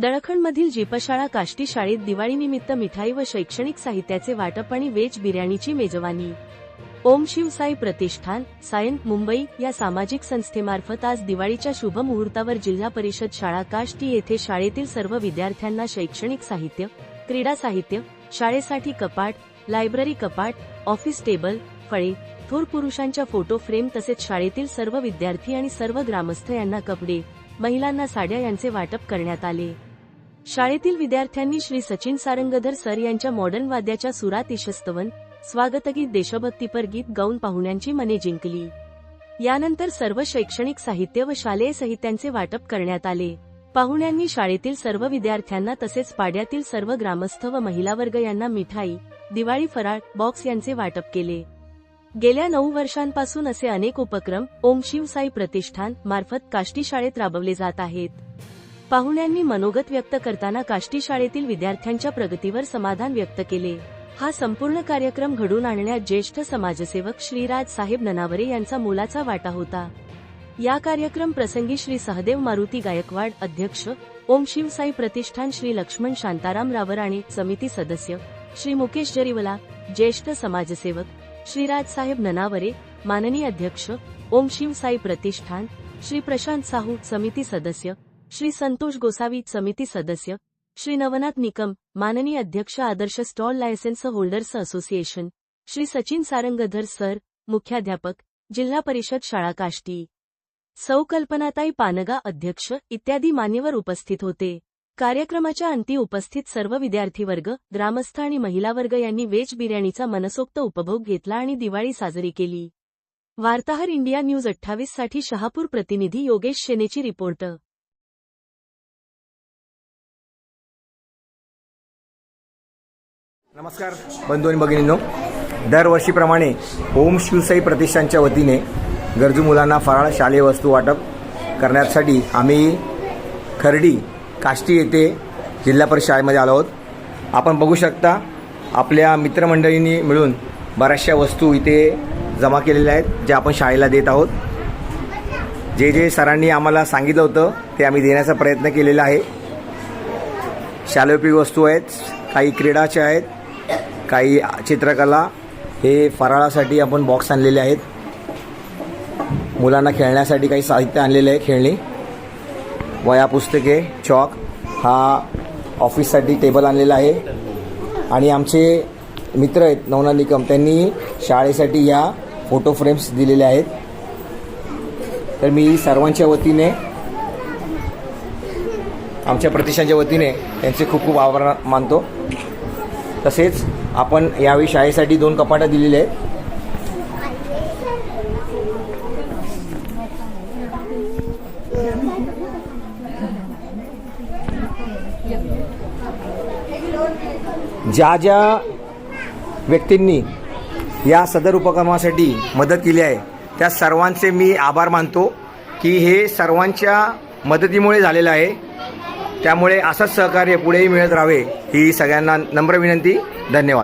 दळखंडमधील जीपशाळा काष्टी शाळेत दिवाळीनिमित्त मिठाई व शैक्षणिक साहित्याचे वाटप आणि वेज बिर्याणीची मेजवानी. ओम शिवसाई प्रतिष्ठान सायन मुंबई या सामाजिक संस्थेमार्फत आज दिवाळीच्या शुभ मुहूर्तावर जिल्हा परिषद शाळा काष्टी येथे शाळेतील सर्व विद्यार्थ्यांना शैक्षणिक साहित्य क्रीडा साहित्य शाळेसाठी कपाट लायब्ररी कपाट ऑफिस टेबल फळे थोर पुरुषांच्या फोटो फ्रेम तसेच शाळेतील सर्व विद्यार्थी आणि सर्व ग्रामस्थ यांना कपडे महिलांना साड्या यांचे वाटप करण्यात आले. शाळेतील विद्यार्थ्यांनी श्री सचिन सारंगधर सर यांच्या मॉडर्न वाद्याच्या सुरात यशस्तवन स्वागतगीत देशभक्तीपर गीत गाऊन पाहुण्यांची मने जिंकली. यानंतर सर्व शैक्षणिक साहित्य व शालेय साहित्यांचे वाटप करण्यात आले. पाहुण्यांनी शाळेतील सर्व विद्यार्थ्यांना तसेच पाड्यातील सर्व ग्रामस्थ व महिला वर्ग यांना मिठाई दिवाळी फराळ बॉक्स यांचे वाटप केले. गेल्या नऊ वर्षांपासून असे अनेक उपक्रम ओम शिवसाई प्रतिष्ठान मार्फत काष्टी शाळेत राबवले जात आहेत. पाहुण्यांनी मनोगत व्यक्त करताना काष्टी शाळेतील विद्यार्थ्यांच्या प्रगतीवर समाधान व्यक्त केले. हा संपूर्ण कार्यक्रम घडून आणण्यात ज्येष्ठ समाजसेवक श्रीराज साहेब ननावरे यांचा मोलाचा वाटा होता. या कार्यक्रम प्रसंगी श्री सहदेव मारुती गायकवाड अध्यक्ष ओम शिवसाई प्रतिष्ठान श्री लक्ष्मण शांताराम रावराणे समिती सदस्य श्री मुकेश जरीवला ज्येष्ठ समाजसेवक श्रीराज साहेब ननावरे माननीय अध्यक्ष ओम शिवसाई प्रतिष्ठान श्री प्रशांत साहू समिती सदस्य श्री संतोष गोसावी समिती सदस्य श्री नवनाथ निकम माननीय अध्यक्ष Adarsh stall licence holders association Shri Sachin Sarangdhar sir मुख्याध्यापक जिल्हा परिषद शाळा काष्टी. सौ कल्पनाताई पानगा अध्यक्ष इत्यादी मान्यवर उपस्थित होते. कार्यक्रमाच्या अंती उपस्थित सर्व विद्यार्थी वर्ग ग्रामस्थ आणि महिला वर्ग यांनी वेज बिर्याणीचा मनसोक्त उपभोग घेतला आणि दिवाळी साजरी केली. वार्ताहर इंडिया न्यूज अठ्ठावीससाठी शहापूर प्रतिनिधी योगेश शेनेची रिपोर्ट. नमस्कार. बंधू आणि भगिनींनो दरवर्षीप्रमाणे ओम शिवसाई प्रतिष्ठानच्या वतीने गरजू मुलांना फराळ शालेय वस्तू वाटप करण्यासाठी आम्ही खर्डी काष्टी येथे जिल्हा परिषद शाळेमध्ये आलो आहोत. आपण बघू शकता आपल्या मित्रमंडळींनी मिळून बऱ्याचशा वस्तू इथे जमा केलेल्या आहेत ज्या आपण शाळेला देत आहोत. जे जे सरांनी आम्हाला सांगितलं होतं ते आम्ही देण्याचा प्रयत्न केलेला आहे. शालेयोपयोगी वस्तू आहेत काही क्रीडाच्या आहेत काही चित्रकला हे फराळासाठी आपण बॉक्स आणलेले आहेत. मुलांना खेळण्यासाठी काही साहित्य आणलेले आहे खेळणी. वया पुस्तके चॉक हा ऑफिससाठी टेबल आणलेला आहे. आणि आमचे मित्र आहेत नवना निकम त्यांनी शाळेसाठी या फोटो फ्रेम्स दिलेल्या आहेत. तर मी सर्वांच्या वतीने आमच्या प्रतिष्ठानच्या वतीने त्यांचे खूप खूप आभार मानतो. तसेच आपण यावेळी शाळेसाठी दोन कपाटं दिलेले आहेत. ज्या ज्या व्यक्तींनी या सदर उपक्रमासाठी मदत केली आहे त्या सर्वांचे मी आभार मानतो की हे सर्वांच्या मदतीमुळे झालेलं आहे. त्यामुळे असंच सहकार्य पुढेही मिळत राहावे ही सगळ्यांना नम्र विनंती. धन्यवाद.